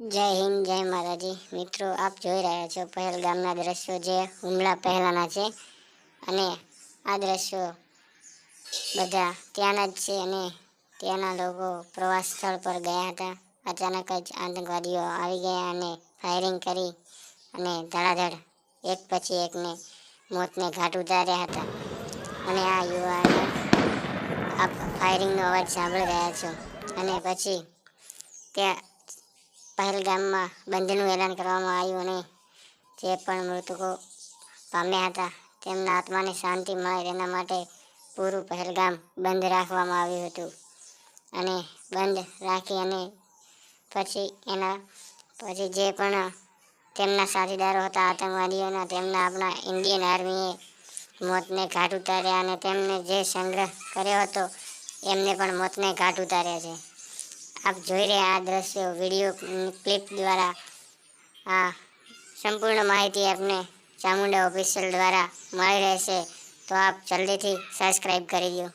જય હિન્દ, જય માતાજી. મિત્રો, આપ જોઈ રહ્યા છો પહેલગામના દ્રશ્યો જે હુમલા પહેલાંના છે અને આ દ્રશ્યો બધા ત્યાંના જ છે અને ત્યાંના લોકો પ્રવાસ સ્થળ પર ગયા હતા. અચાનક જ આતંકવાદીઓ આવી ગયા અને ફાયરિંગ કરી અને ધડાધડ એક પછી એકને મોતને ઘાટ ઉતાર્યા હતા. અને આ યુવાને આપ ફાયરિંગનો અવાજ સાંભળી રહ્યા છો. અને પછી ત્યાં પહેલગામમાં બંધનું એલાન કરવામાં આવ્યું અને જે પણ મૃતકો પામ્યા હતા, તેમના આત્માને શાંતિ મળે તેના માટે પૂરું પહેલગામ બંધ રાખવામાં આવ્યું હતું. અને બંધ રાખી અને પછી એના, પછી જે પણ તેમના સાથીદારો હતા, આતંકવાદીઓના, તેમના આપણા ઇન્ડિયન આર્મીએ મોતને ઘાટ ઉતાર્યા અને તેમને જે સંગ્રહ કર્યો હતો, એમને પણ મોતને ઘાટ ઉતાર્યા છે. આપ જોઈ રહ્યા આ દ્રશ્યો, વીડિયો ક્લિપ દ્વારા. આ સંપૂર્ણ માહિતી આપને ચામુંડા ઓફિશિયલ દ્વારા મળી રહેશે. તો આપ જલ્દીથી સબસ્ક્રાઈબ કરી દો.